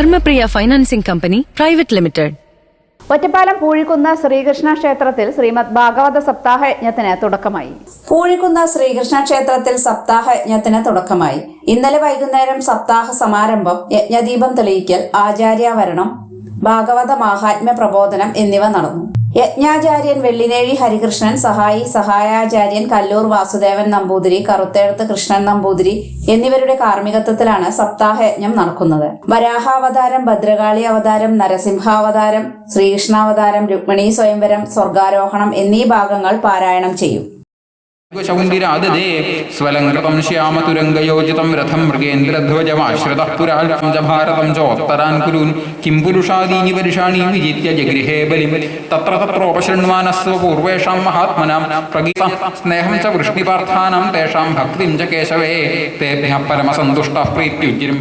Dharmapriya financing company private limited. Ottapalam Poozhikkunnu Sreekrishna ക്ഷേത്രത്തിൽ ശ്രീമദ് ഭാഗവത സപ്താഹ യജ്ഞത്തിന് തുടക്കമായി. പൂഴിക്കുന്ന് ശ്രീകൃഷ്ണ ക്ഷേത്രത്തിൽ സപ്താഹ യജ്ഞത്തിന് തുടക്കമായി. ഇന്നലെ വൈകുന്നേരം സപ്താഹ സമാരംഭം യജ്ഞദീപം തെളിയിക്കൽ ആചാര്യാവരണം ഭാഗവത മാഹാത്മ്യ പ്രബോധനം എന്നിവ നടന്നു. യജ്ഞാചാര്യൻ വെള്ളിനേഴി ഹരികൃഷ്ണൻ സഹായി സഹായാചാര്യൻ കല്ലൂർ വാസുദേവൻ നമ്പൂതിരി കറുത്തേഴത്ത് കൃഷ്ണൻ നമ്പൂതിരി എന്നിവരുടെ കാർമ്മികത്വത്തിലാണ് സപ്താഹയജ്ഞം നടക്കുന്നത്. വരാഹാവതാരം ഭദ്രകാളി അവതാരം നരസിംഹാവതാരം ശ്രീകൃഷ്ണാവതാരം രുക്മിണി സ്വയംവരം സ്വർഗാരോഹണം എന്നീ ഭാഗങ്ങൾ പാരായണം ചെയ്യും. ശൗന്ദിരാദദേ സ്നേഹം തേഷാം ഭക്തിം ച കേശവേ. പരമസന്തുഷ്ട പ്രീത്യുജിരും